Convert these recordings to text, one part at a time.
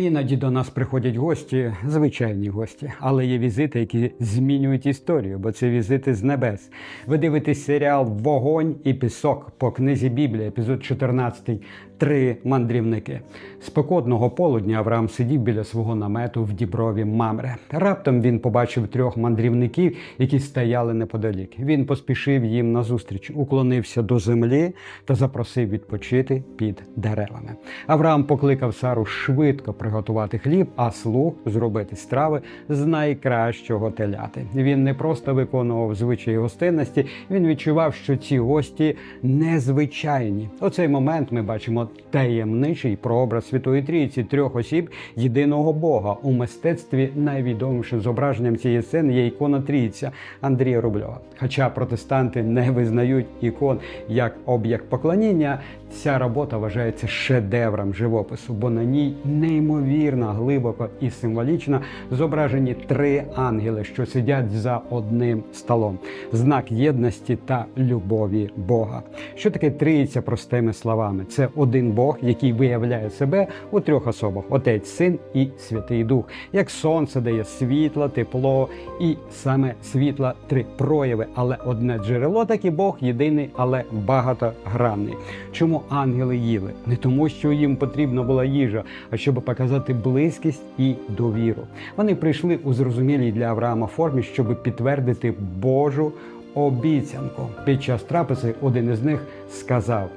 Іноді до нас приходять гості, звичайні гості, але є візити, які змінюють історію, бо це візити з небес. Ви дивитесь серіал Вогонь і пісок по книзі Біблія, епізод 14. Три мандрівники. Спекотного полудня Авраам сидів біля свого намету в діброві Мамре. Раптом він побачив трьох мандрівників, які стояли неподалік. Він поспішив їм назустріч, уклонився до землі та запросив відпочити під деревами. Авраам покликав Сару швидко приготувати хліб, а слуг зробити страви з найкращого теляти. Він не просто виконував звичаї гостинності, він відчував, що ці гості незвичайні. У цей момент ми бачимо таємничий прообраз Святої Трійці трьох осіб єдиного Бога. У мистецтві найвідомішим зображенням цієї сцени є ікона Трійця Андрія Рубльова. Хоча протестанти не визнають ікон як об'єкт поклоніння, ця робота вважається шедевром живопису, бо на ній неймовірно глибоко і символічно зображені три ангели, що сидять за одним столом, знак єдності та любові Бога. Що таке трійця простими словами? Це один Бог, який виявляє себе у трьох особах: Отець, Син і Святий Дух. Як сонце дає світло, тепло і саме світла три прояви, але одне джерело, так і Бог єдиний, але багатогранний. Чому ангели їли? Не тому, що їм потрібна була їжа, а щоб показати близькість і довіру. Вони прийшли у зрозумілій для Авраама формі, щоб підтвердити Божу обіцянку. Під час трапези один із них сказав.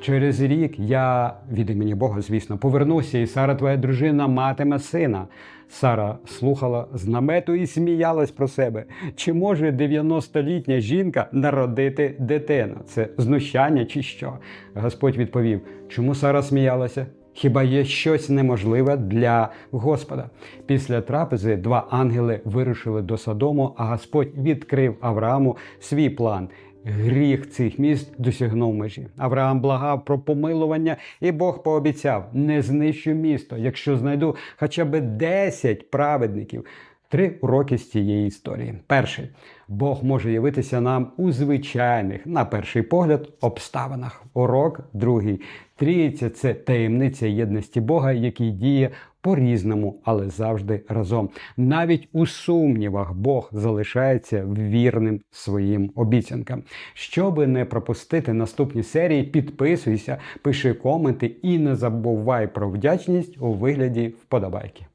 Через рік я від імені Бога, звісно, повернуся, і Сара, твоя дружина, матиме сина. Сара слухала з намету і сміялась про себе. Чи може 90-літня жінка народити дитину? Це знущання чи що? Господь відповів: чому Сара сміялася? Хіба є щось неможливе для Господа? Після трапези два ангели вирушили до Содому, а Господь відкрив Аврааму свій план. Гріх цих міст досягнув межі. Авраам благав про помилування, і Бог пообіцяв: не знищу місто, якщо знайду хоча б 10 праведників. Три уроки з цієї історії. Перший Бог може явитися нам у звичайних, на перший погляд, обставинах. Урок другий. Трійця це таємниця єдності Бога, який діє по-різному, але завжди разом. Навіть у сумнівах Бог залишається вірним своїм обіцянкам. Щоби не пропустити наступні серії, підписуйся, пиши коменти і не забувай про вдячність у вигляді вподобайки.